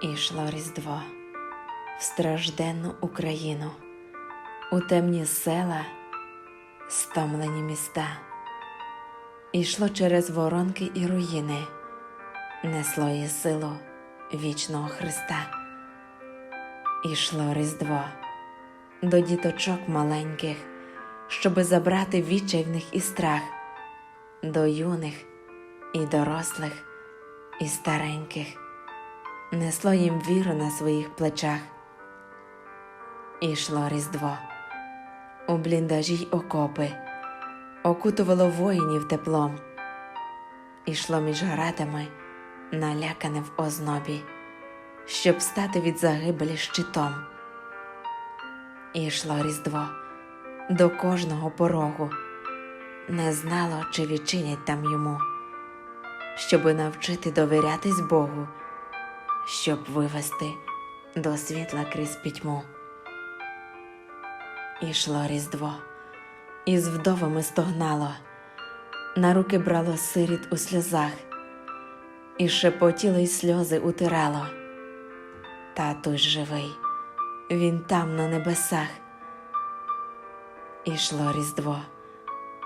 Ішло Різдво в стражденну Україну, у темні села, стомлені міста. Ішло через воронки і руїни, несло її силу вічного Христа. Ішло Різдво до діточок маленьких, щоби забрати відчай в них і страх, до юних і дорослих, і стареньких несло їм віру на своїх плечах. Ішло Різдво, у бліндажі й окопи, окутувало воїнів теплом, ішло між градами, налякане в ознобі, щоб стати від загибелі щитом. Ішло Різдво до кожного порогу, не знало, чи відчинять там йому, щоби навчити довірятись Богу щоб вивести до світла крізь пітьму. Ішло Різдво, і з вдовами стогнало, на руки брало сиріт у сльозах, і шепотіло й сльози утирало. Татусь живий, він там на небесах. Ішло Різдво,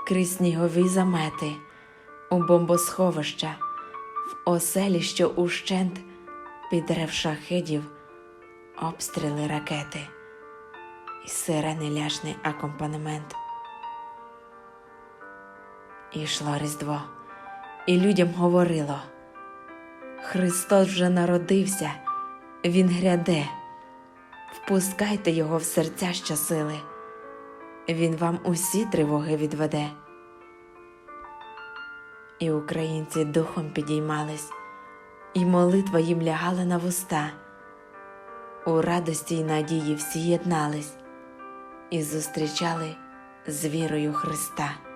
крізь снігові замети, у бомбосховища, в оселі, що ущент під рев шахидів, обстріли ракети і сирени ляжний акомпанемент. Ішло Різдво, і людям говорило Христос вже народився, Він гряде, впускайте Його в серця щосили, Він вам усі тривоги відведе. І українці духом підіймались і молитва їм лягала на вуста. У радості й надії всі єднались і зустрічали з вірою Христа.